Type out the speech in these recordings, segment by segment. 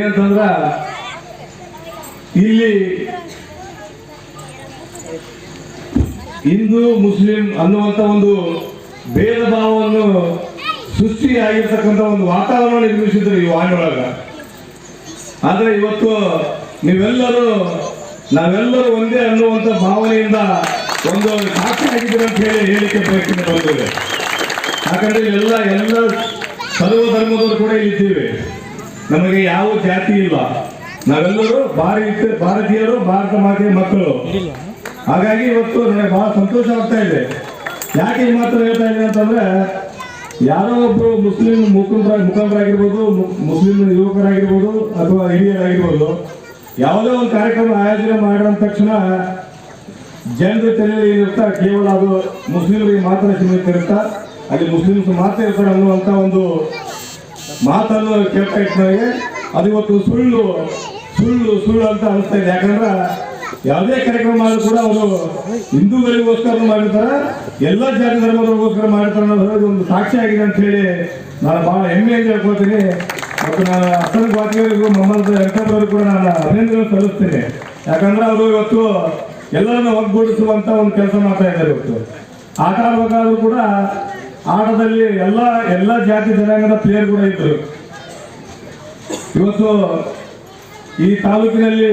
ಏನಂತಂದ್ರ, ಇಲ್ಲಿ ಹಿಂದೂ, ಮುಸ್ಲಿಂ ಅನ್ನುವಂತ ಒಂದು ಭೇದ ಭಾವವನ್ನು ಸೃಷ್ಟಿಯಾಗಿರ್ತಕ್ಕಂಥ ಒಂದು ವಾತಾವರಣ ನಿರ್ಮಿಸಿದ್ರು ಈ ವಾಣಿಯೊಳಗ. ಆದ್ರೆ ಇವತ್ತು ನೀವೆಲ್ಲರೂ, ನಾವೆಲ್ಲರೂ ಒಂದೇ ಅನ್ನುವಂತ ಭಾವನೆಯಿಂದ ಒಂದು ಸಾಕ್ಷಿ ಆಗಿದ್ದೀರ ಅಂತ ಹೇಳಿ ಹೇಳಿಕೆ ಪ್ರಯತ್ನ ಯಾಕಂದ್ರೆ ಎಲ್ಲ ಎಲ್ಲ ಸರ್ವ ಧರ್ಮದವರು ಕೂಡ ಇಲ್ಲಿದ್ದೇವೆ. ನಮಗೆ ಯಾವ ಜಾತಿ ಇಲ್ಲ. ನಾವೆಲ್ಲರೂ ಭಾರತ ಭಾರತೀಯರು, ಭಾರತ ಮಾತೆಯ ಮಕ್ಕಳು. ಹಾಗಾಗಿ ಇವತ್ತು ನನಗೆ ಬಹಳ ಸಂತೋಷ ಆಗ್ತಾ ಇದೆ. ಯಾಕೆ ಈ ಮಾತ್ರ ಹೇಳ್ತಾ ಇದೆ ಅಂತಂದ್ರೆ, ಯಾರೋ ಒಬ್ಬರು ಮುಸ್ಲಿಂ ಮುಖಂಡರ, ಮುಖಂಡರಾಗಿರ್ಬೋದು ಮುಸ್ಲಿಂ ಯುವಕರಾಗಿರ್ಬೋದು ಅಥವಾ ಹಿರಿಯರಾಗಿರ್ಬೋದು, ಯಾವುದೇ ಒಂದು ಕಾರ್ಯಕ್ರಮ ಆಯೋಜನೆ ಮಾಡಿದ ತಕ್ಷಣ ಜನರ ತಲೆಯಲ್ಲಿ ಇರುತ್ತಾ ಕೇವಲ ಅದು ಮುಸ್ಲಿಮರಿಗೆ ಮಾತ್ರ ಸೀಮಿತ ಇರುತ್ತಾ ಅಲ್ಲಿ ಮುಸ್ಲಿಮ್ಸ್ ಮಾತ್ರ ಇರ್ತಾರೆ ಅನ್ನುವಂಥ ಒಂದು ಮಾತನ್ನು ಕೇಳ್ತಾ ಅದು ಇವತ್ತು ಸುಳ್ಳು ಸುಳ್ಳು ಸುಳ್ಳು ಅಂತ ಅನಿಸ್ತಾ ಇದೆ. ಯಾಕಂದ್ರೆ ಯಾವುದೇ ಕಾರ್ಯಕ್ರಮ ಕೂಡ ಅವರು ಹಿಂದೂಗಳಿಗೋಸ್ಕರ ಮಾಡಿರ್ತಾರೆ, ಎಲ್ಲ ಜಾತಿ ಧರ್ಮದವರಿಗೋಸ್ಕರ ಮಾಡಿರ್ತಾರೆ ಅನ್ನೋದು ಒಂದು ಸಾಕ್ಷಿ ಆಗಿದೆ ಅಂತ ಹೇಳಿ ನಾನು ಬಹಳ ಹೆಮ್ಮೆಯಿಂದ ಹೇಳ್ಕೊಳ್ತೀನಿ. ಮತ್ತು ನಾನು ಅಸ್ಸಲ್ ಬಾತಿಯವರಿಗೂ ಮೊಹಮ್ಮದ್ ವೆಂಕಟರವರು ಕೂಡ ನಾನು ಅಭಿನಂದನೆ ಸಲ್ಲಿಸ್ತೇನೆ. ಯಾಕಂದ್ರೆ ಅವರು ಇವತ್ತು ಎಲ್ಲರನ್ನ ಒಗ್ಗೂಡಿಸುವಂತ ಒಂದು ಕೆಲಸ ಮಾಡ್ತಾ ಇದ್ದಾರೆ ಇವತ್ತು. ಆಟ ಆಡ್ಬೇಕಾದ್ರೂ ಕೂಡ ಆಟದಲ್ಲಿ ಎಲ್ಲ ಎಲ್ಲ ಜಾತಿ ಜನಾಂಗದ ಪ್ಲೇಯರ್ ಕೂಡ ಇದ್ರು ಇವತ್ತು ಈ ತಾಲೂಕಿನಲ್ಲಿ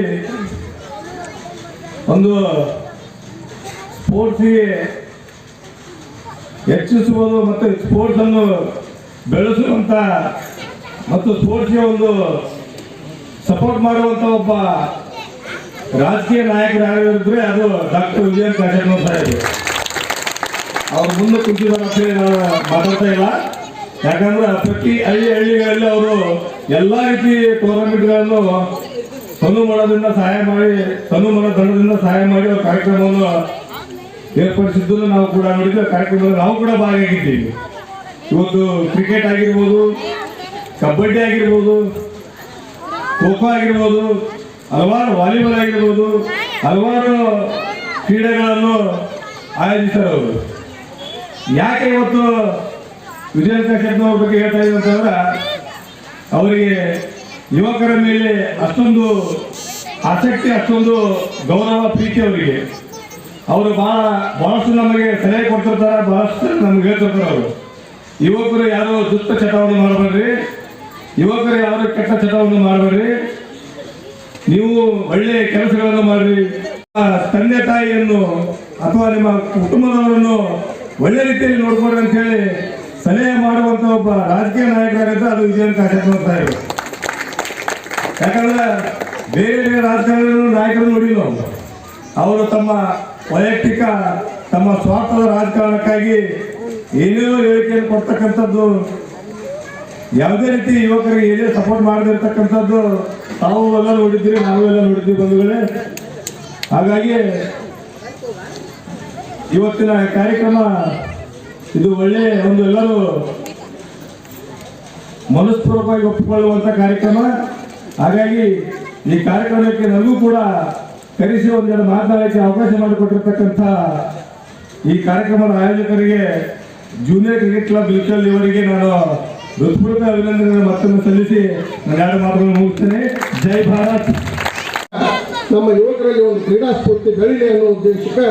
ಒಂದು ಸ್ಪೋರ್ಟ್ಸಿಗೆ ಹೆಚ್ಚಿಸುವುದು ಮತ್ತು ಸ್ಪೋರ್ಟ್ಸ್ ಅನ್ನು ಬೆಳೆಸುವಂತ ಮತ್ತು ಸ್ಪೋರ್ಟ್ಸ್ಗೆ ಒಂದು ಸಪೋರ್ಟ್ ಮಾಡುವಂತ ಒಬ್ಬ ರಾಜಕೀಯ ನಾಯಕರು ಯಾರಿದ್ರೆ ಅದು ಡಾಕ್ಟರ್ ವಿಜಯ ಕಾಶಪ್ಪನವ್ರ ಸಾಹೇಬರು ಅವ್ರ ಮುಂದೆ ಕುಂತಿದ್ದಾರೆ ಅಂತ ಮಾತಾಡ್ತಾ ಇಲ್ಲ. ಯಾಕಂದ್ರೆ ಪ್ರತಿ ಹಳ್ಳಿ ಹಳ್ಳಿಗಳಲ್ಲಿ ಅವರು ಎಲ್ಲಾ ರೀತಿ ಟೂರ್ನಮೆಂಟ್ಗಳನ್ನು ಸಣ್ಣ ಮಾಡೋದ್ರಿಂದ ಸಹಾಯ ಮಾಡಿ ಸಣ್ಣ ಮಾಡೋ ತಂಡದಿಂದ ಸಹಾಯ ಮಾಡಿ ಅವ್ರ ಕಾರ್ಯಕ್ರಮವನ್ನು ಏರ್ಪಡಿಸಿದ್ದು ನಾವು ಕೂಡ ನೋಡಿದ್ವಿ. ಕಾರ್ಯಕ್ರಮದಲ್ಲಿ ನಾವು ಕೂಡ ಭಾಗಿಯಾಗಿದ್ದೀವಿ. ಇವತ್ತು ಕ್ರಿಕೆಟ್ ಆಗಿರ್ಬೋದು, ಕಬಡ್ಡಿ ಆಗಿರ್ಬೋದು ಖೋ ಖೋ ಆಗಿರ್ಬೋದು, ಹಲವಾರು ವಾಲಿಬಾಲ್ ಆಗಿರ್ಬೋದು, ಹಲವಾರು ಕ್ರೀಡೆಗಳನ್ನು ಆಯೋಜಿಸ್ತಾರೆ ಅವರು. ಯಾಕೆ ಇವತ್ತು ವಿಜಯ ಕಶ್ಯಪ್ನವ್ರ ಬಗ್ಗೆ ಹೇಳ್ತಾ ಇದ್ದೀವಿ ಅಂತಂದ್ರೆ, ಅವರಿಗೆ ಯುವಕರ ಮೇಲೆ ಅಷ್ಟೊಂದು ಆಸಕ್ತಿ, ಅಷ್ಟೊಂದು ಗೌರವ, ಪ್ರೀತಿ ಅವರಿಗೆ. ಅವರು ಬಹಳ, ಬಹಳಷ್ಟು ನಮಗೆ ಸಲಹೆ ಕೊಡ್ತಿರ್ತಾರೆ, ಬಹಳಷ್ಟು ನಮ್ಗೆ ಹೇಳ್ತಿರ್ತಾರೆ ಅವರು. ಯುವಕರು ಯಾರು ದುಷ್ಟ ಚಟವನ್ನು ಮಾಡಬೇಡ್ರಿ. ಯುವಕರು ಯಾರು ಕೆಟ್ಟ ಚಟವನ್ನು ಮಾಡಬೇಡ್ರಿ. ನೀವು ಒಳ್ಳೆಯ ಕೆಲಸಗಳನ್ನು ಮಾಡ್ರಿ. ತಂದೆ ತಾಯಿಯನ್ನು ಅಥವಾ ನಿಮ್ಮ ಕುಟುಂಬದವರನ್ನು ಒಳ್ಳೆ ರೀತಿಯಲ್ಲಿ ನೋಡ್ಕೊಡ್ರಿ ಅಂತ ಹೇಳಿ ಸಲಹೆ ಮಾಡುವಂತ ಒಬ್ಬ ರಾಜಕೀಯ ನಾಯಕರಾಗಂತ ಅದು ವಿಜಯನ್ ಕಾಶಪ್ಪ ಇದ್ರು ಯಾಕಂದ್ರೆ ಬೇರೆ ಬೇರೆ ರಾಜಕಾರಣಿ ನಾಯಕರು ನೋಡಿಲ್ಲ ಅವರು. ಅವರು ತಮ್ಮ ವೈಯಕ್ತಿಕ, ತಮ್ಮ ಸ್ವಾರ್ಥದ ರಾಜಕಾರಣಕ್ಕಾಗಿ ಏನೇನೋ ಹೇಳಿಕೆಯನ್ನು ಕೊಡ್ತಕ್ಕಂಥದ್ದು, ಯಾವುದೇ ರೀತಿ ಯುವಕರಿಗೆ ಏನೇ ಸಪೋರ್ಟ್ ಮಾಡದಿರ್ತಕ್ಕಂಥದ್ದು ತಾವು ಎಲ್ಲ ನೋಡಿದ್ದೀರಿ, ನಾವು ಎಲ್ಲ ನೋಡಿದ್ದೀವಿ ಬಂಧುಗಳೇ. ಹಾಗಾಗಿ ಇವತ್ತಿನ ಕಾರ್ಯಕ್ರಮ, ಇದು ಒಳ್ಳೆ ಒಂದು ಎಲ್ಲರೂ ಮನಸ್ಪೂರ್ವಕವಾಗಿ ಒಪ್ಪಿಕೊಳ್ಳುವಂಥ ಕಾರ್ಯಕ್ರಮ. ಹಾಗಾಗಿ ಈ ಕಾರ್ಯಕ್ರಮಕ್ಕೆ ನನಗೂ ಕೂಡ ಕರೆಸಿ ಒಂದೆರಡು ಮಾತನಾಡಲಿಕ್ಕೆ ಅವಕಾಶ ಮಾಡಿಕೊಟ್ಟಿರ್ತಕ್ಕಂಥ ಈ ಕಾರ್ಯಕ್ರಮದ ಆಯೋಜಕರಿಗೆ ಜೂನಿಯರ್ ಕ್ರಿಕೆಟ್ ಕ್ಲಬ್ ಲಿಟಲ್ ಇವರಿಗೆ ನಾನು ಹೃತ್ಪೂರ್ವಕ ಅಭಿನಂದನೆ ಮತ್ತೊಮ್ಮೆ ಸಲ್ಲಿಸಿ ನಾನು ಎರಡು ಮಾತುಗಳನ್ನು ಮುಗಿಸ್ತೇನೆ. ಜೈ ಭಾರತ್. ನಮ್ಮ ಯುವಕರಲ್ಲಿ ಒಂದು ಕ್ರೀಡಾ ಸ್ಫೂರ್ತಿ ಬೆಳಿಲಿ ಅನ್ನೋ ಉದ್ದೇಶಕ್ಕೆ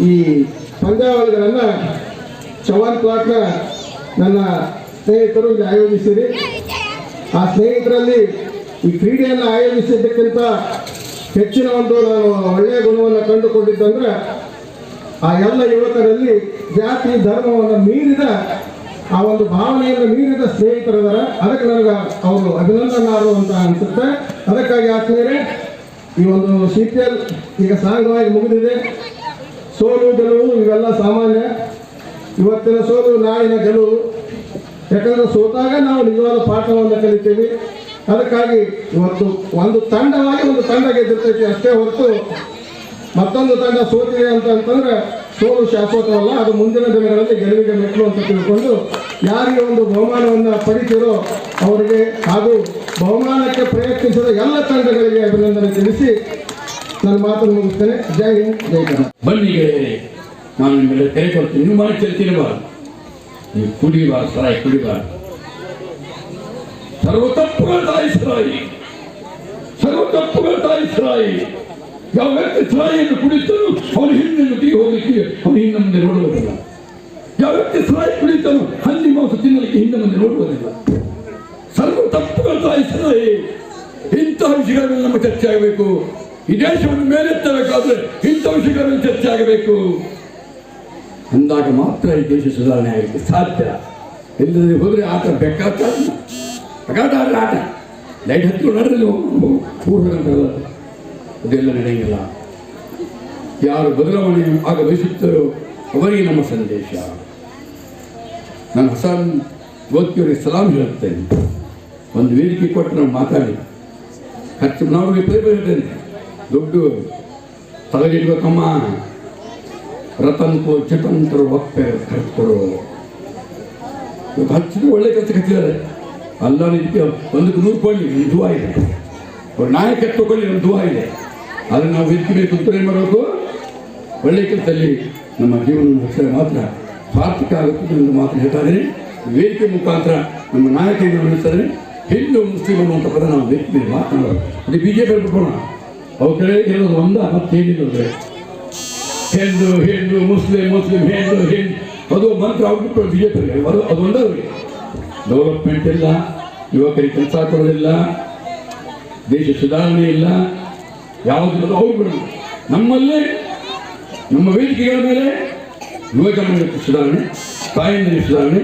ಈ ಪಂದ್ಯಾವಳಿಗಳನ್ನು ಚವಾನ್ ಪ್ಲಾಟ್ನ ನನ್ನ ಸ್ನೇಹಿತರು ಇಲ್ಲಿ ಆಯೋಜಿಸಿರಿ. ಆ ಸ್ನೇಹಿತರಲ್ಲಿ ಈ ಕ್ರೀಡೆಯನ್ನು ಆಯೋಜಿಸಿದ್ದಕ್ಕಿಂತ ಹೆಚ್ಚಿನ ಒಂದು ನಾನು ಒಳ್ಳೆಯ ಗುಣವನ್ನು ಕಂಡುಕೊಂಡಿದ್ದಂದ್ರೆ ಆ ಎಲ್ಲ ಯುವಕರಲ್ಲಿ ಜಾತಿ ಧರ್ಮವನ್ನು ಮೀರಿದ ಆ ಒಂದು ಭಾವನೆಯನ್ನು ಮೀರಿದ ಸ್ನೇಹಿತರಿದ್ದಾರೆ ಅದಕ್ಕೆ ನನಗೆ ಅವರು ಅಭಿನಂದನಾರು ಅಂತ ಅನಿಸುತ್ತೆ. ಅದಕ್ಕಾಗಿ ಆದ್ಮೇಲೆ ಈ ಒಂದು ಸಿ ಈಗ ಸಾಂಗವಾಗಿ ಮುಗಿದಿದೆ. ಸೋಲು ಗೆಲುವು ಇವೆಲ್ಲ ಸಾಮಾನ್ಯ. ಇವತ್ತಿನ ಸೋಲು, ನಾಳಿನ ಗೆಲುವು. ಯಾಕಂದ್ರೆ ಸೋತಾಗ ನಾವು ನಿಜವಾದ ಪಾಠವನ್ನು ಕಲಿತೀವಿ. ಅದಕ್ಕಾಗಿ ಇವತ್ತು ಒಂದು ತಂಡವಾಗಿ ಒಂದು ತಂಡ ಗೆದ್ದಿರ್ತೈತಿ ಅಷ್ಟೇ ಹೊರತು ಮತ್ತೊಂದು ತಂಡ ಸೋತಿದೆ ಅಂತ ಅಂತಂದ್ರೆ ಸೋಲು ಶಾಶ್ವತವಲ್ಲ, ಅದು ಮುಂದಿನ ದಿನಗಳಲ್ಲಿ ಗೆಲುವಿಗೆ ಮೆಟ್ಟಲು ಅಂತ ತಿಳ್ಕೊಂಡು ಯಾರಿಗೆ ಒಂದು ಬಹುಮಾನವನ್ನು ಪಡಿತೀರೋ ಅವರಿಗೆ ಹಾಗೂ ಬಹುಮಾನಕ್ಕೆ ಪ್ರಯತ್ನಿಸಿದ ಎಲ್ಲ ತಂಡಗಳಿಗೆ ಅಭಿನಂದನೆ ತಿಳಿಸಿ ನನ್ನ ಮಾತನ್ನು ಮುಗಿಸ್ತೇನೆ. ಜೈ ಹಿಂದ್, ಜೈ ಕರ್ನಾಟಕ ಬನ್ನಿ ನಾನು ನಿಮ್ಮೆಲ್ಲ ತೆರೆ ಕೊಡ್ತೀನಿ. ನೀವು ಮಾಡಿ ತಿನ್ನಬಾರ್ದು ನೀವು ಕುಡಿಬಾರ್ದು ಸರಾಯಿ ಕುಡಿಬಾರ್ದು ಸರ್ವ ತಪ್ಪುಗಳ ತಾಯಿ ಸರಾಯಿ. ಸರ್ವ ತಪ್ಪುಗಳ ತಾಯಿ ಸರಾಯಿ. ಯಾವ ವ್ಯಕ್ತಿ ಸರಾಯಿಯನ್ನು ಕುಡಿತಾನೋ, ಅವನು ಹಿಂದಿನ ಟೀ ಹೋಗಲಿಕ್ಕೆ ಅವನು ಹಿಂದೆ ಮುಂದೆ ನೋಡುವುದಿಲ್ಲ. ಯಾವ ವ್ಯಕ್ತಿ ಸರಾಯಿ ಕುಡಿತನು, ಹಂದಿ ಮಾಂಸ ತಿನ್ನಲಿಕ್ಕೆ ಹಿಂದೆ ಮುಂದೆ ನೋಡುವುದಿಲ್ಲ. ಸರ್ವ ತಪ್ಪುಗಳ ತಾಯಿ ಸರಾಯಿ. ಇಂತಹ ವಿಷಯಗಳಲ್ಲಿ ನಮ್ಮ ಚರ್ಚೆ ಆಗಬೇಕು. ಈ ದೇಶವನ್ನು ಮೇಲೆತ್ತಬೇಕಾದ್ರೆ ಇಂಥ ವಿಷಯಗಳನ್ನು ಚರ್ಚೆ ಆಗಬೇಕು ಅಂದಾಗ ಮಾತ್ರ ಈ ದೇಶ ಸುಧಾರಣೆ ಆಗಲಿಕ್ಕೆ ಸಾಧ್ಯ. ಇಲ್ಲದೆ ಹೋದರೆ ಆಟ ಬೆಕ್ಕಾಟ ಬೆಕ್ಕಾಟ ಆದ್ರೆ ಆಟ. ಲೈಟ್ ಹತ್ತಿರ ನಡೆದಲ್ಲಿ ಪೂರ್ಣ ಅದೆಲ್ಲ ನಡೆಯಂಗಿಲ್ಲ. ಯಾರು ಬದಲಾವಣೆ ಆಗ ಬಯಸುತ್ತಾರೋ ಅವರಿಗೆ ನಮ್ಮ ಸಂದೇಶ. ನಾನು ಹೊಸ ಗೋತ್ಕಿಯವರಿಗೆ ಸಲಾಮ್ ಹೇಳುತ್ತೇನೆ. ಒಂದು ವೇದಿಕೆ ಕೊಟ್ಟು ನಾವು ಮಾತಾಡಿ. ಖರ್ಚು ನಾವು ಪದೇ ಪದೇ ದುಡ್ಡು ತಲೆಗಿಡ್ಬೇಕಮ್ಮ ರತನ್ಕೋ ಚಿತಂತರು ಒಪ್ಪೆ ಕರ್ತರು ಹಚ್ಚಿದ್ರು ಒಳ್ಳೆ ಕೆಲಸ ಕತ್ತಿದ್ದಾರೆ ಅಲ್ಲ ಒಂದಕ್ಕೆ ನೂರು ಕೊಳ್ಳಿ ಒಂದು ದುವಾ ಇದೆ. ಅವ್ರ ನಾಯಕತ್ವ ಒಂದು ದುವಾ ಇದೆ. ಆದರೆ ನಾವು ವೇದಿಕೆ ಅಂತ ಏನು ಮಾಡಬೇಕು? ಒಳ್ಳೆ ಕೆಲಸದಲ್ಲಿ ನಮ್ಮ ಜೀವನ ಹೆಸರು ಮಾತ್ರ ಸಾರ್ಥಕ ಆಗುತ್ತೆ ಎಂದು ಮಾತ್ರ ಹೇಳ್ತಾರೆ ವೇದಿಕೆ ಮುಖಾಂತರ ನಮ್ಮ ನಾಯಕರನ್ನು ಹೇಳ್ತಾರೆ ಹಿಂದೂ ಮುಸ್ಲಿಂ ಅನ್ನುವಂಥ ಪದ ನಾವು ವೇದಿಕೆ ಮಾತನಾಡೋದು. ಅದೇ ಬಿ ಜೆ ಪಿ ಬಿಟ್ಕೋಣ ಅವ್ರ ಕಡೆ ಇರೋದು ಒಂದ ಮತ್ತೇನಿಲ್ಲ ಹೇಳಿದ್ರೆ ಹೆಣ್ಣು ಹಿಂದೂ ಮುಸ್ಲಿಂ ಮುಸ್ಲಿಂ, ಹೆಣ್ಣು ಹೆಣ್ಣು. ಅದು ಮಂತ್ರ ಅವ್ಬಿಟ್ಟು ಬಿ ಜೆ ಪಿ ಅದು ಅದೊಂದೇ ಅವರಿಗೆ ಡೆವಲಪ್ಮೆಂಟ್ ಇಲ್ಲ, ಯುವಕರಿಗೆ ಕೆಲಸ ಕೊಡೋದಿಲ್ಲ, ದೇಶ ಸುಧಾರಣೆ ಇಲ್ಲ ಯಾವುದಿಲ್ಲ ಅವ್ರು ನಮ್ಮಲ್ಲೇ, ನಮ್ಮ ವೇದಿಕೆಗಳ ಮೇಲೆ ಯುವಜನ ಸುಧಾರಣೆ, ತಾಯಂದಿರ ಸುಧಾರಣೆ,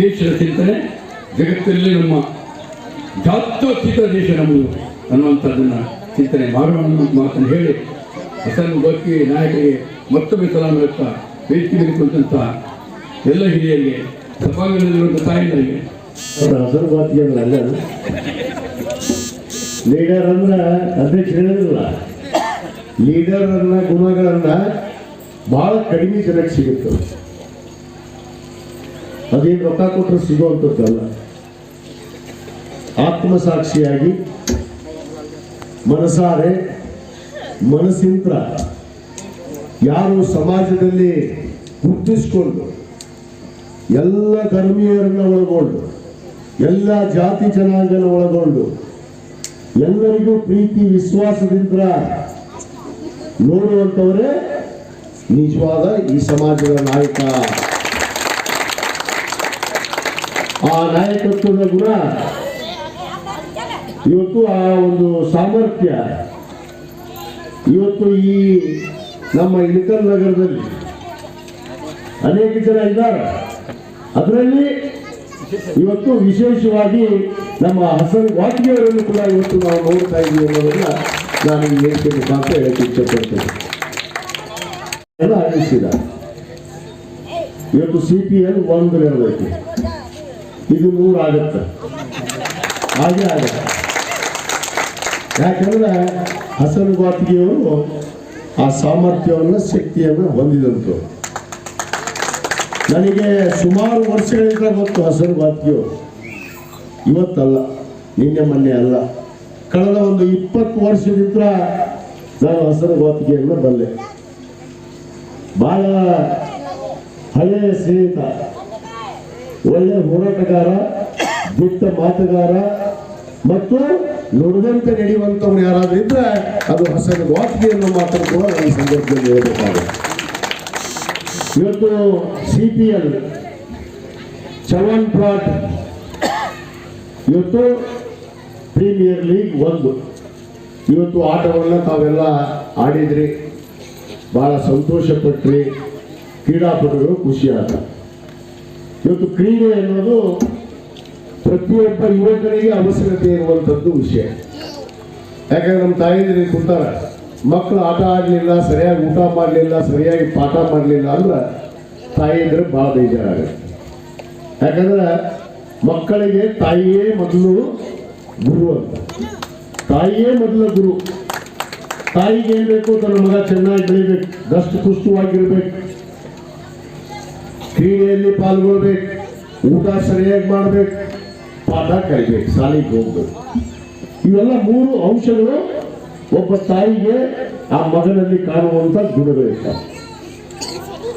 ದೇಶದ ಚಿಂತನೆ, ಜಗತ್ತಲ್ಲಿ ನಮ್ಮ ಜಾತ್ಯತೀತ ದೇಶ ನಮ್ಮದು ಅನ್ನುವಂಥದ್ದನ್ನು ಚಿಂತನೆ ಮಾಡೋಣ ಮಾತನ್ನು ಹೇಳಿ ಹಸನ್ ಗೋಕಿ ನಾಯಕರಿಗೆ ಮತ್ತೊಮ್ಮೆ ಸಲಾಮ್ ಹೇಳ್ತಾ ವೇದಿಕೆ ಮೇಲೆ ಎಲ್ಲ ಹಿರಿಯರಿಗೆ ಸಭಾಂಗಣದಲ್ಲಿರುವಂಥ ತಾಯಂದರಿಗೆ. ಅಲ್ಲ ಲೀಡರ್ ಅಂದ್ರೆ ಅಧ್ಯಕ್ಷ ಹೇಳಿದ್ರಲ್ಲ. ಲೀಡರ್ ಅನ್ನ ಗುಣಗಳನ್ನ ಬಹಳ ಕಡಿಮೆ ಜನಕ್ಕೆ ಸಿಗುತ್ತೆ. ಅದೇನು ರೊಕ್ಕ ಕೊಟ್ಟರು ಸಿಗುವಂಥದ್ದಲ್ಲ ಆತ್ಮಸಾಕ್ಷಿಯಾಗಿ ಮನಸಾರೆ ಮನಸ್ಸಿಂತ ಯಾರು ಸಮಾಜದಲ್ಲಿ ಗುರುತಿಸ್ಕೊಂಡು ಎಲ್ಲ ಧರ್ಮೀಯರನ್ನ ಒಳಗೊಂಡು, ಎಲ್ಲ ಜಾತಿ ಜನಾಂಗನ ಒಳಗೊಂಡು, ಎಲ್ಲರಿಗೂ ಪ್ರೀತಿ, ವಿಶ್ವಾಸದಿಂದ ನೋಡುವಂಥವರೇ ನಿಜವಾದ ಈ ಸಮಾಜದ ನಾಯಕ. ಆ ನಾಯಕತ್ವದ ಗುಣ ಇವತ್ತು ಆ ಒಂದು ಸಾಮರ್ಥ್ಯ, ಇವತ್ತು ಈ ನಮ್ಮ ಇಳಕಲ್ ನಗರದಲ್ಲಿ ಅನೇಕ ಜನ ಇದ್ದಾರೆ. ಅದರಲ್ಲಿ ಇವತ್ತು ವಿಶೇಷವಾಗಿ ನಮ್ಮ ಹಸನ್ ವಾಟಿಯವರನ್ನು ಕೂಡ ಇವತ್ತು ನಾವು ನೋಡ್ತಾ ಇದ್ದೀವಿ ಅನ್ನೋದನ್ನ ನಾನು ಹೇಳಿಕೆ ಮುಖಾಂತರ ಹೇಳಕ್ಕೆ ಇಚ್ಛೆಪಡ್ತೇನೆ ಎಲ್ಲ ಇವತ್ತು ಸಿ ಪಿ ಎಲ್ ಒಂದು ಇರಬೇಕು. ಇದು ನೂರಾಗತ್ತೆ. ಹಾಗೆ ಆಗತ್ತೆ. ಯಾಕಂದ್ರೆ ಹಸನ್ ಬಾತಿಗೆಯವರು ಆ ಸಾಮರ್ಥ್ಯವನ್ನು, ಶಕ್ತಿಯನ್ನು ಹೊಂದಿದಂತು. ನನಗೆ ಸುಮಾರು ವರ್ಷಗಳಿಂದ ಗೊತ್ತು ಹಸರು ಬಾತಿಗೆ ಇವತ್ತಲ್ಲ, ನಿನ್ನೆ ಮೊನ್ನೆ ಅಲ್ಲ. ಕಳೆದ ಒಂದು ಇಪ್ಪತ್ತು ವರ್ಷದಿಂದ ನಾನು ಹಸರು ಬಾತಿಗೆಯನ್ನು ಬಲ್ಲೆ ಬಹಳ ಹಳೆಯ ಸ್ನೇಹಿತ ಒಳ್ಳೆಯ ಹೋರಾಟಗಾರ, ದಿಟ್ಟ ಮಾತುಗಾರ, ಮತ್ತು ನುಡಿದಂತೆ ನಡೆಯುವಂಥವ್ರು ಯಾರಾದ್ರೂ ಇದ್ರೆ ಅದು ಹಸನ್ ವಾತಿಗೆ ಅನ್ನೋ ಮಾತನ್ನು ಕೂಡ ಈ ಸಂದರ್ಭದಲ್ಲಿ ಹೇಳಬೇಕಾಗುತ್ತೆ ಇವತ್ತು C P L Chavan plot ಇವತ್ತು ಪ್ರೀಮಿಯರ್ ಲೀಗ್ ಒಂದು. ಇವತ್ತು ಆಟವನ್ನು ತಾವೆಲ್ಲ ಆಡಿದ್ರಿ. ಬಹಳ ಸಂತೋಷ ಪಟ್ರಿ ಕ್ರೀಡಾಪಟುಗಳು ಖುಷಿಯಾದ. ಇವತ್ತು ಕ್ರೀಡೆ ಅನ್ನೋದು ಪ್ರತಿಯೊಬ್ಬ ಯುವಕರಿಗೆ ಅವಶ್ಯಕತೆ ಇರುವಂಥದ್ದು ವಿಷಯ. ಯಾಕಂದ್ರೆ ನಮ್ಮ ತಾಯಿದ್ರೆ ಕುಂತಾರ ಮಕ್ಕಳು ಆಟ ಆಡಲಿಲ್ಲ, ಸರಿಯಾಗಿ ಊಟ ಮಾಡಲಿಲ್ಲ, ಸರಿಯಾಗಿ ಪಾಠ ಮಾಡಲಿಲ್ಲ ಅಂದ್ರೆ ತಾಯಿದ್ರೆ ಭಾಳ ಬೇಜಾರಾಗುತ್ತೆ. ಯಾಕಂದ್ರೆ ಮಕ್ಕಳಿಗೆ ತಾಯಿಯೇ ಮೊದಲು ಗುರು ಅಂತ. ತಾಯಿಯೇ ಮೊದಲ ಗುರು. ತಾಯಿಗೆ ಬೇಕು? ತನ್ನ ಮಗ ಚೆನ್ನಾಗಿ ಬೆಳಿಬೇಕು, ದಷ್ಟು ಪುಷ್ಟವಾಗಿರ್ಬೇಕು. ಕ್ರೀಡೆಯಲ್ಲಿ ಪಾಲ್ಗೊಳ್ಬೇಕು, ಊಟ ಸರಿಯಾಗಿ ಮಾಡ್ಬೇಕು. ಪಾಠ ಕಲಿಬೇಕು, ಶಾಲೆಗೆ ಹೋಗ್ಬೇಕು. ಇವೆಲ್ಲ ಮೂರು ಅಂಶಗಳು ಒಬ್ಬ ತಾಯಿಗೆ, ಆ ಮಗನಲ್ಲಿ ಕಾಣುವಂತ ಗುಣಗಳಿರ್ತಾವೆ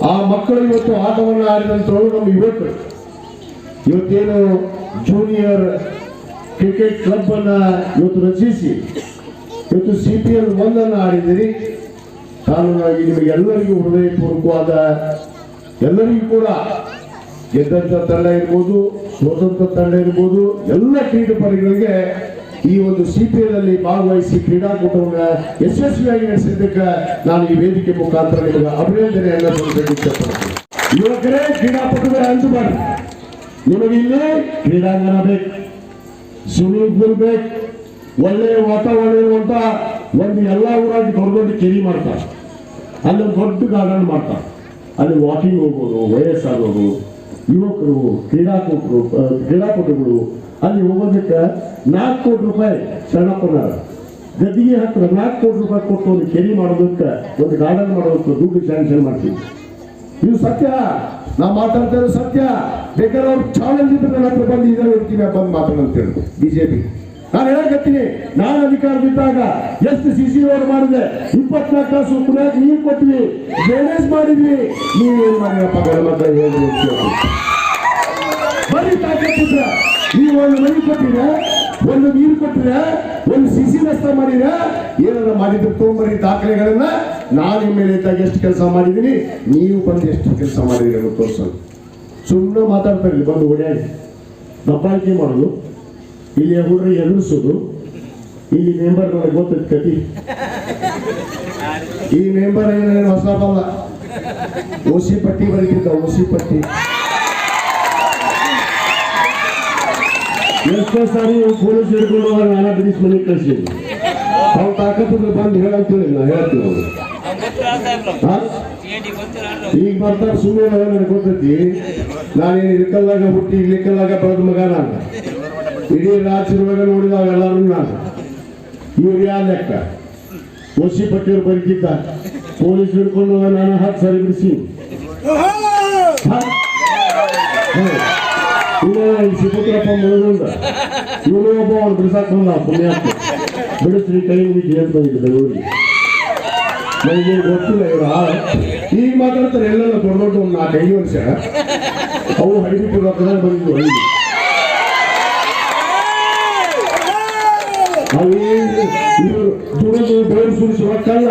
ಆ ಮಕ್ಕಳು ಇವತ್ತು ಆಟವನ್ನು ಆಡಿದಂಥವ್ರು ನಮ್ಮ ಯುವಕರು. ಇವತ್ತೇನು ಜೂನಿಯರ್ ಕ್ರಿಕೆಟ್ ಕ್ಲಬ್ ಅನ್ನ ಇವತ್ತು ರಚಿಸಿ, ಇವತ್ತು ಸಿ ಪಿ ಎಲ್ ಒಂದನ್ನು ಆಡಿದಿರಿ ಕಾನೂನಾಗಿ ನಿಮಗೆಲ್ಲರಿಗೂ ಹೃದಯಪೂರ್ವಕವಾದ ಎಲ್ಲರಿಗೂ ಕೂಡ ಗೆದ್ದಂಥ ತಂಡ ಇರ್ಬೋದು ಸ್ವತಂತ್ರ ತಂಡ ಇರ್ಬೋದು, ಎಲ್ಲ ಕ್ರೀಡಾಪಟುಗಳಿಗೆ ಈ ಒಂದು ಸಿ ಪಿ ಎಲ್ ಅಲ್ಲಿ ಭಾಗವಹಿಸಿ ಕ್ರೀಡಾಕೂಟವನ್ನು ಯಶಸ್ವಿಯಾಗಿ ನಡೆಸಿದ್ದಕ್ಕೆ ನಾನು ಈ ವೇದಿಕೆ ಮುಖಾಂತರ ನಿಮಗೆ ಅಭಿನಂದನೆಯನ್ನು ಇಷ್ಟಪಡ್ತೀನಿ ಯುವಕರೇ ಅಂತ ಮಾಡ್ತಾರೆ ನಿಮಗೆ ಇಲ್ಲಿ ಕ್ರೀಡಾಂಗಣ ಬೇಕು ಸ್ವಿಮ್ಮಿಂಗ್ ಪೂಲ್ ಬೇಕು. ಒಳ್ಳೆಯ ವಾತಾವರಣ ಇರುವಂತ ಒಂದು ಎಲ್ಲ ಊರಾಗಿ ದೊಡ್ಡ ದೊಡ್ಡ ಕೆರಿ ಮಾಡ್ತಾರೆ. ಅಲ್ಲಿ ದೊಡ್ಡ ಗಾರ್ಡನ್ ಮಾಡ್ತಾರೆ. ಅಲ್ಲಿ ವಾಕಿಂಗ್ ಹೋಗ್ಬೋದು, ವಯಸ್ಸಾದವರು. ಯುವಕರು, ಕ್ರೀಡಾಕೂಟರು ಕ್ರೀಡಾಪಟುಗಳು ಅಲ್ಲಿ ಹೋಗೋದಕ್ಕೆ ನಾಲ್ಕು ಕೋಟಿ ರೂಪಾಯಿ ಶರಣಪ್ಪನ ಗದ್ದಿಗೆ ಹತ್ರ ನಾಲ್ಕು ಕೋಟಿ ರೂಪಾಯಿ ಕೊಟ್ಟು ಒಂದು ಕೆರಿ ಮಾಡೋದಕ್ಕೆ, ಒಂದು ಗಾರ್ಡನ್ ಮಾಡೋದಕ್ಕೆ ದುಡ್ಡು ಸ್ಯಾಂಕ್ಷನ್ ಮಾಡ್ತೀವಿ. ಇದು ಸತ್ಯ. ನಾವು ಮಾತಾಡ್ತಾ ಸತ್ಯ. ಬೇಕಾದ್ರೆ ಅವ್ರು ಚಾಲೆಂಜ್ ಇದ್ರೆ ನನ್ನ ಹತ್ರ ಬಂದು ಇದ್ರೆ ಇರ್ತೀವಿ ಬಂದು ಮಾತಾಡಂತೇಳಿ ಬಿಜೆಪಿ ನಾನು ಹೇಳಕತ್ತೀನಿ, ನಾನು ಅಧಿಕಾರದಿದ್ದಾಗ ಎಷ್ಟು ಸಿ ಸಿ ರೋಡ್ ಮಾಡಿದೆ ಇಪ್ಪತ್ನಾಲ್ಕು ತಾಸು ಕುಡಿಯಕ್ಕೆ ನೀರು ಕೊಟ್ವಿ ಡ್ರೈನೇಜ್ ಮಾಡಿದ್ವಿ ನೀವೇನು ಮಾಡಿದಪ್ಪ ಗಣಮತ ಹೇಳಿ. ಬರೀ ತಾಕತ್ತಿದ್ರ ನೀವು ಒಂದು ಮನೆ ಕೊಟ್ಟಿರ ಒಂದು ನೀರು ಕೊಟ್ಟಿರ ಒಂದು ಸಿಸಿ ರಸ್ತೆ ಮಾಡಿರ ಏನಾರ ಮಾಡಿದ್ರು ತೊಗೊಂಬರಿ ದಾಖಲೆಗಳನ್ನ. ನಾನು ಇದ್ದಾಗ ಎಷ್ಟು ಕೆಲಸ ಮಾಡಿದ್ದೀನಿ, ನೀವು ಬಂದು ಎಷ್ಟು ಕೆಲಸ ಮಾಡಿದ್ದೀರಿ ತೋರಿಸೋದು. ಸುಮ್ಮನೆ ಮಾತಾಡ್ತಾ ಇರಲಿ, ಬಂದು ಓಡಾಡಿ. ದಬ್ಬಾಳಿಕೆ ಮಾಡೋದು. ಇಲ್ಲಿ ಹುಡುಗರಿಗೆ ಎದುರಿಸೋದು, ಇಲ್ಲಿ ಮೆಂಬರ್ ನನಗೆ ಗೊತ್ತದ ಕತಿ. ಈ ಮೆಂಬರ್ ಏನೇನು ಹೊಸಬಲ್ಲ ಓಸಿ ಪಟ್ಟಿ ಬರೀತಿದ್ದ, ಓಸಿ ಪಟ್ಟಿ. ಎಷ್ಟೋ ಸಾರಿ ಪೊಲೀಸ್ ಹಿಡ್ಕೊಂಡು ಹೋಗ ನಾನಾ ಬಿಡಿಸ್ ಮನೆಗೆ ಕಳಿಸಿದ್ವಿ ಅವ್ರು ತಾಕತ್ತಿದ್ರೆ ಬಂದು ಹೇಳಂತೇಳಿ ನಾ ಹೇಳ್ತೀನಿ ಅವ್ರು? ಈಗ ಬರ್ತಾರೆ ಸುಮ್ಮನೆ ನನಗೆ ಗೊತ್ತೈತಿ ನಾನೇನು ಇಳ್ಕಲ್ಲಾಗ ಹುಟ್ಟಿ ಇಳ್ಕಲ್ಲಾಗ ಬೆಳೆದ ಮಗ ನಾನು ಇಡೀ ರಾಜ್ಯದೊಳಗ ನೋಡಿದಾಗ ಎಲ್ಲರೂ ನಾನು. ಇವ್ರು ಯಾವ ಲೆಕ್ಕ ಒಸಿ ಪಟ್ಟಿಯವ್ರು ಬರೀತಿದ್ದ ಪೊಲೀಸ್ ಹಿಡ್ಕೊಂಡು ನಾನು ಹತ್ತು ಸರಿ ಬಿಡಿಸಿ. ಸಿಪುತ್ರಪ್ಪ ಮನಗೊಂಡ ಇವನು ಒಬ್ಬ ಅವ್ನು ಬಿಡಿಸಾಕೊಂಡ ಪುಣ್ಯ ಬಿಡಿಸ್ರಿ, ಕೈ ಮುಗಿಸಿ ಅಂತ ಬಂದಿದ್ದೆ ಬೆಂಗಳೂರಿಗೆ. ನನಗೆ ಗೊತ್ತಿಲ್ಲ ಇವರು ಈಗ ಮಾತಾಡ್ತಾರೆ ಎಲ್ಲೆಲ್ಲ ದೊಡ್ಡ ದೊಡ್ಡ ಒಂದು ನಾಲ್ಕು ಐದು ವರ್ಷ. ಅವು ಹಡಿಬಿಟ್ಟು ರೊಕ್ಕದಾಗ ಬಂದಿದ್ದು ಹಳ್ಳಿ ಅವು ಇವರು ದುಡಿದು ಬೇರು ಸುರಿಸಿ ರೊಕ್ಕಲ್ಲ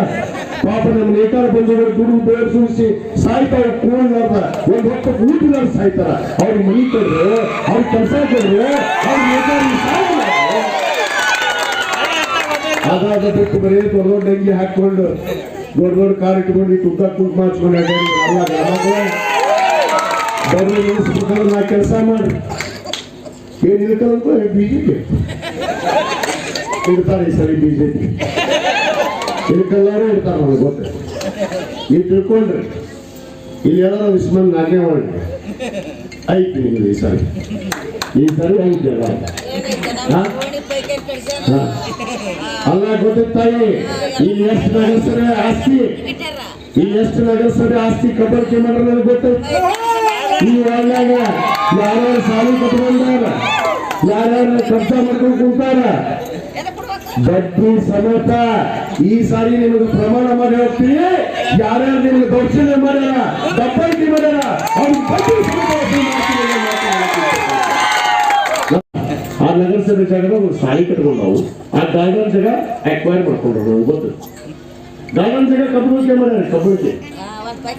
ಪಾಪ ನಮ್ಮ ನೇತಾರ ಬಂದವರು ದುಡಿದು ಬೇರು ಸುರಿಸಿ ಸಾಯ್ತಾವ ಕೂಡಲಾರ್ದ ಒಂದು ಹೊತ್ತು ಊಟಿಲಾರ ಸಾಯ್ತಾರ ಅವ್ರಿಗೆ ಮನಿ ಕೊಡ್ರಿ ಅವ್ರಿಗೆ ಕೆಲಸ ಕೊಡ್ರಿ ಅವ್ರ ನೇತಾರಿಗೆ ಸಾಯಲ್ಲ ಅದಾದ ಬಿಟ್ಟು ಬರೀ ದೊಡ್ಡ ದೊಡ್ಡ ಅಂಗಿ ಹಾಕೊಂಡು ದೊಡ್ಡ ದೊಡ್ಡ ಕಾರ್ ಇಟ್ಕೊಂಡು ತುಕ್ಕ ಕುಂಕುಮ ಹಚ್ಕೊಂಡು ಅಡ್ಡಾಡಿ ಅಲ್ಲ ಗಣಮಕ್ಳು ಬರ್ರಿ ನಿಲ್ಲಿಸ್ಬೇಕಾದ್ರೆ ನಾ ಕೆಲಸ ಮಾಡಿ ಏನ್ ಇಳ್ಕಲ್ಲ ಬಿಜೆಪಿ ಇರ್ತಾರೆ ಈ ಸರಿ ಬಿಜೆಪಿ ಇಳ್ಕಲ್ಲಾರು ಇರ್ತಾರೆ ನನಗೆ ಗೊತ್ತೆ. ನೀವು ತಿಳ್ಕೊಂಡ್ರಿ. ಇಲ್ಲಿ ಎಲ್ಲರೂ ವಿಸ್ಮನ್ ನಾನೇ ಮಾಡಿ ಐತಿ ಈ ಸರಿ. ಈ ಸರಿ ಐತಿ ಅಲ್ಲ? ಈ ಅಲ್ಲ ಇಲ್ಲಿ ಎಷ್ಟು ನಗರಸಭೆ ಆಸ್ತಿ? ಈ ಎಷ್ಟು ನಗರಸಭೆ ಆಸ್ತಿ ಕಬರ್ಕೆ ಮಾಡ್ರ ನನಗೆ ಗೊತ್ತೈತಿ ಈ ವಾರ್ಡ್ನಾಗ ಯಾರ್ಯಾರು ಸಾಲಿ ಕಟ್ಕೊಂಡಾರ? ಯಾರ್ಯಾರ ಕಬ್ಜಾ ಮಾಡ್ಕೊಂಡು ಕುಂತಾರ? ಬಡ್ಡಿ ಸಮೇತ ಈ ಸಾರಿ ನಿಮಗೆ ಪ್ರಮಾಣ ಮಾಡಿ ಹೋಗ್ತೀನಿ. ಯಾರ್ಯಾರು ನಿಮಗೆ ದೌರ್ಜನ್ಯ ಮಾಡ್ಯಾರ ದಬ್ಬಾಳಿಕೆ ಮಾಡ್ಯಾರ ಬಡ್ಡಿ ಆ ನಗರಸಭೆ ಜಾಗ ಒಂದು ಸಾಲಿ ನಾವು ಆ ಗಾಯಗಾನ್ ಜಾಗ ಅಕ್ವೈರ್ ಮಾಡ್ಕೊಂಡ್ರು ಗೊತ್ತು ಗಾಯಗಾನ್ ಜಾಗ ಕಬ್ಬಳಿಕೆ ಮಾಡ್ಯಾರ ಕಬ್ಬಳಿಕೆ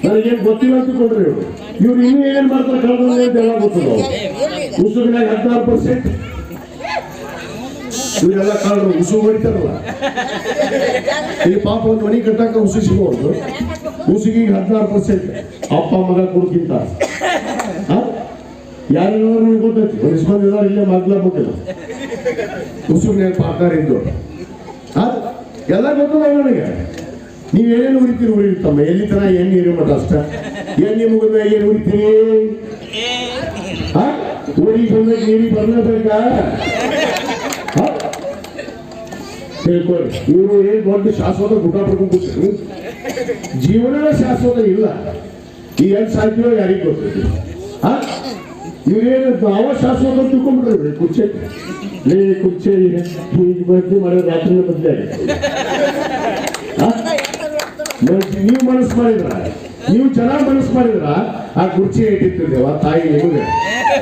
ನನಗೇನು ಗೊತ್ತಿಲ್ಲ ಅಂತ ಕೊಡ್ರಿ ಇವರು. ಇವ್ರು ಇನ್ನೂ ಏನ್ ಮಾಡ್ತಾರೆ ಕಳೆದ ಅಂತ ಎಲ್ಲ ಗೊತ್ತದ ಉಸುಗಿನಾಗ ಹದಿನಾರು ಪರ್ಸೆಂಟ್ ಇವರೆಲ್ಲ ಕಾಳು ಉಸು ಹೊಡಿತಾರಲ್ಲ ಈ ಪಾಪ ಒಂದು ಮನೆ ಕಟ್ಟಕ್ಕೆ ಉಸು ಸಿಗೋದು ಉಸುಗಿಗೆ ಹದಿನಾರು ಪರ್ಸೆಂಟ್ ಅಪ್ಪ ಮಗ ಕೊಡ್ಕಿಂತ. ಯಾರು ಗೊತ್ತೈತಿ ಮುನ್ಸಿಪಲ್ ಇದಾರೆ ಇಲ್ಲೇ ಮಗ್ಲ ಮಕ್ಕಳು ಉಸುಗಿನ ಪಾರ್ಟ್ನರ್ ಇದ್ದು? ಎಲ್ಲ ಗೊತ್ತದ ನನಗೆ. ನೀವು ಏನೇನು ಉರಿತೀರಿ ಉರಿತಮ್ಮ ಎಲ್ಲಿ ತನ ಎಣ್ಣೆ ಇರೋ ಮಟ್ಟ ಅಷ್ಟ. ಎಣ್ಣೆ ಮುಗಿದ ಏನು ಉರಿತೀರಿ? ಆ? ಊರಿಗೆ ಬಂದಾಗ ನೀರಿಗೆ ಬರ್ಲೇಬೇಕಾ? ತಿಳ್ಕೊಳ್ಳಿ. ಇವರು ಏನು ದೊಡ್ಡ ಶಾಶ್ವತ ಗುಟ ಪಡ್ಕೊಂಡು ಜೀವನ ಶಾಶ್ವತ ಇಲ್ಲ. ಈ ಎಷ್ಟು ಸಾಧ್ಯವೋ ಯಾರಿಗೆ ಗೊತ್ತೈತಿ ಇವ್ರೇನು ನಾವ ಶಾಶ್ವತ ತಿಳ್ಕೊಂಡ್ಬಿಟ್ರಿ ಕುರ್ಚೆ? ಲೇ ಕುರ್ಚೆ ಹೀಗೆ ಬದ್ಲಿ ಮಾಡಿದ್ರೆ ರಾತ್ರಿ ಬದ್ಲಿ ಆಗುತ್ತೆ ಆ? ಮನ್ಸ್- ನೀವು ಮನಸ್ಸು ಮಾಡಿದ್ರ? ನೀವು ಚೆನ್ನಾಗಿ ಮನಸ್ಸು ಮಾಡಿದ್ರ? ಆ ಕುರ್ಚಿ ಇಟ್ಟಿರ್ತಿದ್ದೇವ ತಾಯಿ ನಿಮಗೆ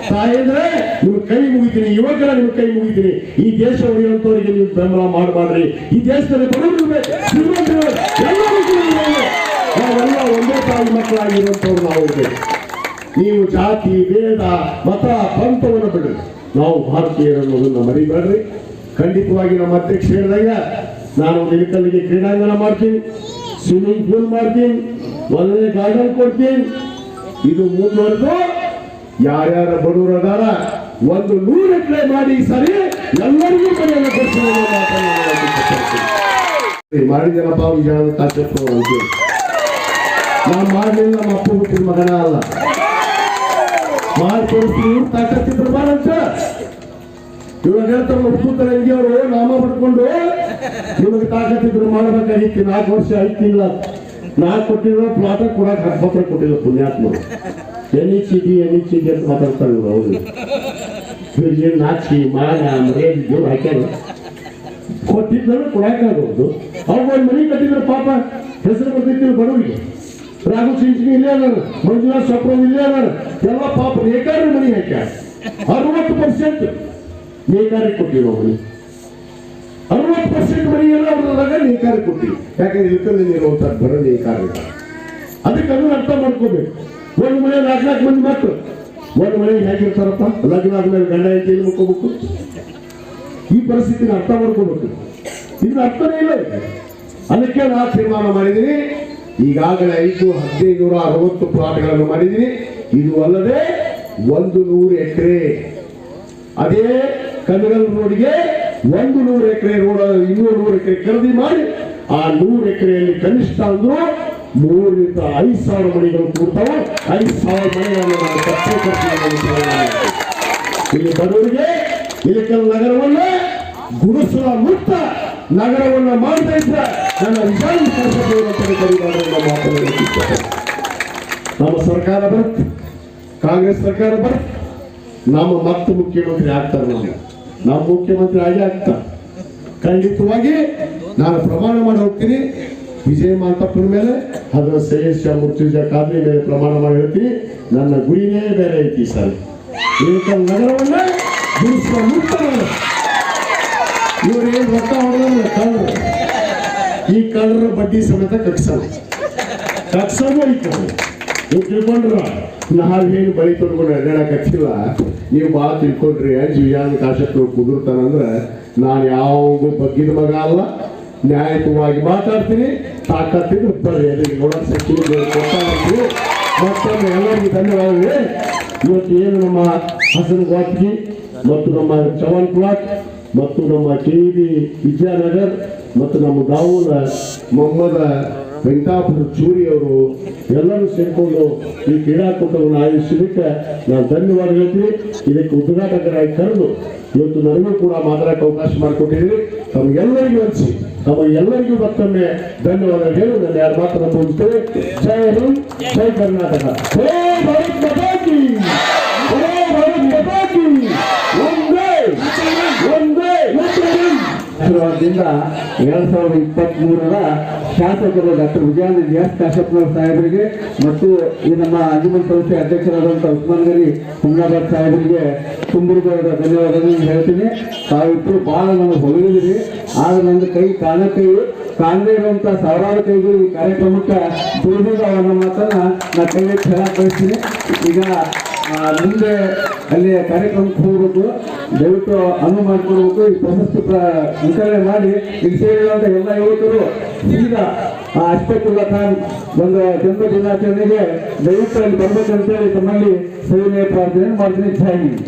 ತಾಯಿ ಅಂದ್ರೆ ನಿಮ್ ಕೈ ಮುಗಿತೀನಿ ಯುವಕರ ನಿಮ್ ಕೈ ಮುಗಿತೀನಿ. ಈ ದೇಶ ಉಳಿಯುವಂತವರಿಗೆ ನೀವು ಬೆಂಬಲ ಮಾಡಬಾರ್ರಿ ಈ ದೇಶದಲ್ಲಿ ನಾವೆಲ್ಲ ಒಂದೇ ತಾಯಿ ಮಕ್ಕಳಾಗಿರುವಂತವ್ರು ನಾವು ನೀವು ಜಾತಿ, ಭೇದ, ಮತ, ಪಂಥವನ್ನು ಬಿಡ್ರಿ ನಾವು ಭಾರತೀಯರು ಅನ್ನೋದನ್ನ ಮರಿಬೇಡ್ರಿ ಖಂಡಿತವಾಗಿ ನಮ್ಮ ಅಧ್ಯಕ್ಷ ಹೇಳಿದಾಗ, ನಾನು ನಿಲಕಲ್ಲಿಗೆ ಕ್ರೀಡಾಂಗಣ ಮಾಡ್ತೀನಿ. ಸ್ವಿಮ್ಮಿಂಗ್ ಪೂಲ್ ಮಾಡ್ತೀನಿ. ಒಳ್ಳೆ ಗಾರ್ಡನ್ ಕೊಡ್ತೀನಿ. ಇದು ಮುಂದುವರೆದು ಯಾರ್ಯಾರ ಬಡವರು ಅದಾರ ಒಂದು ನೂರು ಎಕರೆ ಮಾಡಿ ಸರಿ ಎಲ್ಲರಿಗೂ ಮನೆಯನ್ನು ಕೊಡ್ತೀನಿ ಅನ್ನೋ ಅವ್ರಿಗೆ ನಾನು ಇಷ್ಟಪಡ್ತೀನಿ. ಮಾಡಿದನಪ್ಪ ವಿಜಯ ನಾವು ಮಾಡಲಿಲ್ಲ, ನಮ್ಮ ಅಪ್ಪ ಹುಟ್ಟಿದ ಮಗನ ಅಲ್ಲ. ಮಾಡ್ಕೊಡ್ತೀನಿ ತೋರಿಸ್ತೀವಿ ತಾಕತ್ತಿದ್ರು ಮಾಡಂತ ಇವಾಗ ಹೇಳ್ತಾರೆ ಒಪ್ಪುತ್ತಾರೆ ಹೆಂಗೆ ಅವರು ನಾಮ ಪಡ್ಕೊಂಡು ನಿಮಗೆ ತಾಕತ್ತಿದ್ರು ಮಾಡಬೇಕಾಗಿತ್ತು ನಾಲ್ಕು ವರ್ಷ ಐತಿಲ್ಲ ನಾಲ್ಕು ಕೊಟ್ಟಿರೋ ಪ್ಲಾಟ್ ಕೊಡಕ್ಕೆ ಹಕ್ಕಪತ್ರ ಕೊಟ್ಟಿಲ್ಲ ಪುಣ್ಯಾತ್ಮ ಸಿ ಡಿ ಅಂತ ಮಾತಾಡ್ತಾರೆ ಅವರು ಇವ್ರಿಗೆ ನಾಚಿ ಮಾನ ಮರ್ಯಾದೆ ಜೋರು ಹಾಕ್ಯಾರ ಕೊಟ್ಟಿದ್ದನ್ನು ಕೊಡಕ್ಕಾಗೋದು ಅವ್ರು ಒಂದು ಮನೆ ಕಟ್ಟಿದ್ರು ಪಾಪ. ಹೆಸರು ಬರ್ತಿತ್ತು ಬಡವರಿಗೆ. ರಾಘು ಚಿಂಚಣಿ ಇಲ್ಲೇ ಅದಾರ ಮಂಜುನಾಥ್ ಸಪ್ರ ಇಲ್ಲೇ ಅದಾರ ಎಲ್ಲ ಪಾಪ ನೇಕಾರ ಮನೆ ಹಾಕ್ಯಾರ ಅರವತ್ತು ಪರ್ಸೆಂಟ್ ನೇಕಾರಿಗೆ ಕೊಟ್ಟಿರೋ ಮನೆ ಅರವತ್ತು ಪರ್ಸೆಂಟ್ ಮನೆ ಎಲ್ಲ ಅವ್ರದಾಗ ನೇಕಾರ ಕೊಟ್ಟಿವಿ ಯಾಕಂದ್ರೆ ಇಳ್ಕಲ್ಲಿ ಇರುವಂತ ಬರೋ ನೇಕಾರ ಅದಕ್ಕೆ ಅದನ್ನ ಅರ್ಥ ಮಾಡ್ಕೋಬೇಕು. ಒಂದು ಮನೆ ನಾಲ್ಕು ಮಂದಿ ಮಕ್ಕಳು ಒಂದು ಮನೆ ಹೇಗಿರ್ತಾರಪ್ಪ? ಲಗ್ನ ಆದ್ಮೇಲೆ ಗಂಡ ಹೆಂಡತಿ ಮುಕ್ಕೋಬೇಕು? ಈ ಪರಿಸ್ಥಿತಿನ ಅರ್ಥ ಮಾಡ್ಕೋಬೇಕು. ಇದ್ರ ಅರ್ಥನೇ ಇಲ್ಲ ಅದಕ್ಕೆ ನಾ ತೀರ್ಮಾನ ಮಾಡಿದ್ದೀನಿ. ಈಗಾಗಲೇ ಐದು ಹದಿನೈದು ನೂರ ಅರವತ್ತು ಪ್ಲಾಟ್ಗಳನ್ನು ಮಾಡಿದ್ದೀನಿ. ಇದು ಅಲ್ಲದೆ ಒಂದು ನೂರು ಎಕರೆ. ಅದೇ ಕನಗಲ್ ರೋಡ್ಗೆ ಒಂದು ನೂರು ಎಕರೆ ರೋಡ್, ಇನ್ನೂರು ನೂರು ಎಕರೆ ಖರೀದಿ ಮಾಡಿ ಆ ನೂರು ಎಕರೆಯಲ್ಲಿ ಕನಿಷ್ಠ ಅಂದ್ರು ಮೂರರಿಂದ ಐದು ಸಾವಿರ ಮನೆಗಳು ಕೂಡ್ತಾವೆ. ಐದು ಸಾವಿರ ಮನೆಗಳನ್ನು ನಾವು ಇಲ್ಲಿ ಬಡವರಿಗೆ ಇಲಕಲ್ ನಗರವನ್ನ ಗುಡಿಸಲ ಮುಕ್ತ ನಗರವನ್ನ ಮಾಡ್ತಾ ಇದ್ದ ನನ್ನ ವಿಚಾರ ನಮ್ಮ ಸರ್ಕಾರ ಬರುತ್ತೆ ಕಾಂಗ್ರೆಸ್ ಸರ್ಕಾರ ಬರುತ್ತೆ ನಮ್ಮ ಮತ್ತೆ ಮುಖ್ಯಮಂತ್ರಿ ಆಗ್ತಾರೆ ನಾವು. ನಮ್ಮ ಮುಖ್ಯಮಂತ್ರಿ ಆಗಿ ಆಗ್ತಾರೆ. ಖಂಡಿತವಾಗಿ ನಾನು ಪ್ರಮಾಣ ಮಾಡಿ ಹೋಗ್ತೀನಿ. ವಿಜಯ ಮಾತಪ್ಪನ ಮೇಲೆ ಅದರ ಶ್ರೇಯಸ್ಸ ಮುರ್ತುಜ ಕಾದ್ರಿ ಮೇಲೆ ಪ್ರಮಾಣ ಮಾಡಿ ಹೇಳ್ತೀನಿ ನನ್ನ ಗುರಿನೇ ಬೇರೆ ಐತಿ ಸರ್. ನಗರವನ್ನ ಗುರುಸುವ ಮುಕ್ತ. ಇವ್ರು ಏನು ರೊಕ್ಕ ಹೊಡೆದಲ್ಲ ಕಳ್ಳರು. ಈ ಕಳ್ಳರ ಬಡ್ಡಿ ಸಮೇತ ಕಟ್ಸಲ್ಲ. ಕಟ್ಸೋದು ಐತೆ. ನೀವು ತಿಳ್ಕೊಂಡ್ರ ನಾವೇನು ಬಳಿ ತೊಡ್ಕೊಂಡು ಅಡ್ಡಾಡಕತ್ತಿಲ್ಲ ನೀವು ಭಾಳ ತಿಳ್ಕೊಂಡ್ರಿ, ಜೀವ್ಯಾನ ಕಾಶಕ್ಕೆ ಕುದುರ್ತಾನಂದ್ರೆ ನಾನು ಯಾವ ಬಗ್ಗಿದ ಮಗ ಅಲ್ಲ. ನ್ಯಾಯಯುತವಾಗಿ ಮಾತಾಡ್ತೀನಿ. ತಾಕತ್ತಿದ್ರೆ ಬರ್ರಿ ಅದಕ್ಕೆ ನೋಡೋಕೆ ಸಿಕ್ಕಿದ್ರು ಗೊತ್ತಾಗ್ತೀವಿ ಮತ್ತೊಮ್ಮೆ ಎಲ್ಲರಿಗೂ ಧನ್ಯವಾದಗಳು. ಇವತ್ತು ಏನು ನಮ್ಮ ಹಸನ್ ವಾಟ್ಗಿ ಮತ್ತು ನಮ್ಮ ಚವನ್ ಪ್ಲಾಟ್ ಮತ್ತು ನಮ್ಮ ಕೆ ಬಿ ವಿದ್ಯಾನಗರ್ ಮತ್ತು ನಮ್ಮ ದಾವೂಲ ಮೊಹಮ್ಮದ ವೆಂಕಟಾಪುರ ಚೂರಿ ಅವರು ಎಲ್ಲರೂ ಸೇರಿಕೊಂಡು ಈ ಕ್ರೀಡಾಕೂಟವನ್ನು ಆಯೋಜಿಸಲಿಕ್ಕೆ ನಾನು ಧನ್ಯವಾದ ಹೇಳ್ತೀನಿ. ಇದಕ್ಕೆ ಉದ್ಘಾಟಕರಾಗಿ ಕರೆದು ಇವತ್ತು ನನಗೂ ಕೂಡ ಮಾತಾಡಕ್ಕೆ ಅವಕಾಶ ಮಾಡಿಕೊಟ್ಟಿದ್ದೀನಿ ತಮಗೆಲ್ಲರಿಗೂ ಹಂಚಿ ಎಲ್ಲರಿಗೂ ಮತ್ತೊಮ್ಮೆ ಧನ್ಯವಾದ ಹೇಳಿ ನನ್ನ ಯಾರು ಮಾತ್ರ ಮುಗಿಸ್ತೇವೆ ಜೈ ಹಿಂದ್, ಜೈ ಕರ್ನಾಟಕ. ಜೈ ಭಾರತ್ ಮಾತಾ ಕಿ! ಜೈ ಭಾರತ್ ಮಾತಾ ಕಿ! ಒಂದೇ ಒಂದೇ ಆಶೀರ್ವಾದದಿಂದ ಎರಡ್ ಸಾವಿರದ ಇಪ್ಪತ್ತ್ ಮೂರರ ಶಾಸಕರು ಡಾಕ್ಟರ್ ವಿಜಯಾನಂದ ಎಸ್ ಕಾಶಪ್ಪನವರ್ ಸಾಹೇಬರಿಗೆ ಮತ್ತು ಈ ನಮ್ಮ ಅಂಜುಮನ್ ಸಂಸ್ಥೆ ಅಧ್ಯಕ್ಷರಾದಂಥ ಉಸ್ಮಾನ್ ಗರಿ ಹುಮ್ನಾಬಾದ್ ಸಾಹೇಬರಿಗೆ ತುಂಬಿರುವುದ ಧನ್ಯವಾದಗಳನ್ನು ಹೇಳ್ತೀನಿ. ತಾವಿಬ್ಬರು ಬಹಳ ನಮಗೆ ಹೊಗಳಿದಿರಿ ಆದರೆ ನನ್ನ ಕೈ ಕಾಣ ಕೈ ಕಾಣದೇ ಇರುವಂತ ಸಾವಿರಾರು ಕೈಗಳು ಈ ಕಾರ್ಯಕ್ರಮಕ್ಕೆ ದುಡಿದ ಅವರ ಮಾತನ್ನ ನಾ ಕೈ ಎತ್ತಿ ಹೇಳಕ್ ಬಯಸ್ತೀನಿ ಈಗ ಮುಂದೆ ಅಲ್ಲಿ ಕಾರ್ಯಕ್ರಮಕ್ಕೆ ಹೋಗ್ಬೇಕು ದಯವಿಟ್ಟು ಅನುವು ಮಾಡಿಕೊಡ್ಬೇಕು ಈ ಪ್ರಶಸ್ತಿ ಪ್ರ- ವಿತರಣೆ ಮಾಡಿ ಇಲ್ಲಿ ಸೇರಿರುವಂತ ಎಲ್ಲ ಯುವಕರು ಸೀದಾ ಅಷ್ಟಕ್ಕುಲ್ಲ ಖಾನ್ ಒಂದು ಜನ್ಮ ದಿನಾಚರಣೆಗೆ ದಯವಿಟ್ಟು ಅಲ್ಲಿ ಬರ್ಬೇಕಂತೇಳಿ ತಮ್ಮಲ್ಲಿ ಸೇವೆ ಪ್ರಾರ್ಥನೆ ಮಾಡ್ತೀನಿ. ಜೈ ಹಿಂದ್.